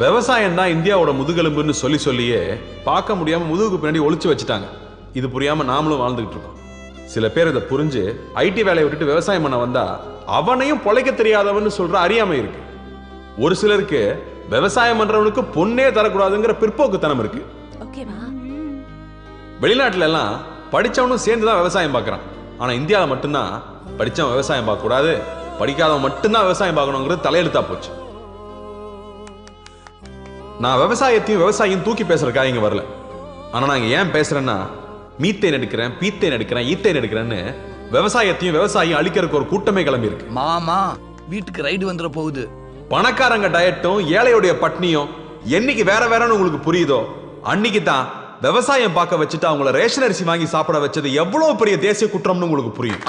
விவசாயம் தான் இந்தியாவோட முதுகெலும்புன்னு சொல்லி சொல்லியே பார்க்க முடியாம முதுகுக்கு பின்னாடி ஒளிச்சு வச்சுட்டாங்க. இது புரியாம நாமளும் வாழ்ந்துகிட்டு இருக்கோம். சில பேர் இதை புரிஞ்சு ஐடி வேலையை விட்டுட்டு விவசாயம் பண்ண வந்தா அவனையும் பொழைக்க தெரியாதவன்னு சொல்ற அறியாமை இருக்கு. ஒரு சிலருக்கு விவசாயம் பண்றவனுக்கு பொண்ணே தரக்கூடாதுங்கிற பிற்போக்குத்தனம் இருக்கு. வெளிநாட்டுல எல்லாம் படிச்சவனும் சேர்ந்து தான் விவசாயம் பார்க்கறான். ஆனா இந்தியாவில் மட்டும்தான் படிச்சவன் விவசாயம் பார்க்க கூடாது படிக்காதவன் மட்டும்தான் விவசாயம் பார்க்கணுங்கிறது தலையெழுத்தா போச்சு. நான் விவசாயத்தையும் விவசாயியும் தூக்கி பேசுறதுக்காக இங்க வரல. ஆனா நான் ஏன் பேசுறேன்னா மீத்தேன் எடுக்கிறேன் பீத்தேன் எடுக்கிறேன் ஈத்தேன் எடுக்கிறேன்னு விவசாயத்தையும் விவசாயியும் அழிக்கிறதுக்கு ஒரு கூட்டமே கிளம்பி இருக்கு. மாமா வீட்டுக்கு ரைடு வந்துட போகுது. பணக்காரங்க டயட்டும் ஏழையுடைய பட்னியும் என்னைக்கு வேற வேறன்னு உங்களுக்கு புரியுதோ அன்னைக்கு தான் விவசாயம் பார்க்க வச்சுட்டு அவங்கள ரேஷன் அரிசி வாங்கி சாப்பிட வச்சது எவ்வளவு பெரிய தேசிய குற்றம்னு உங்களுக்கு புரியும்.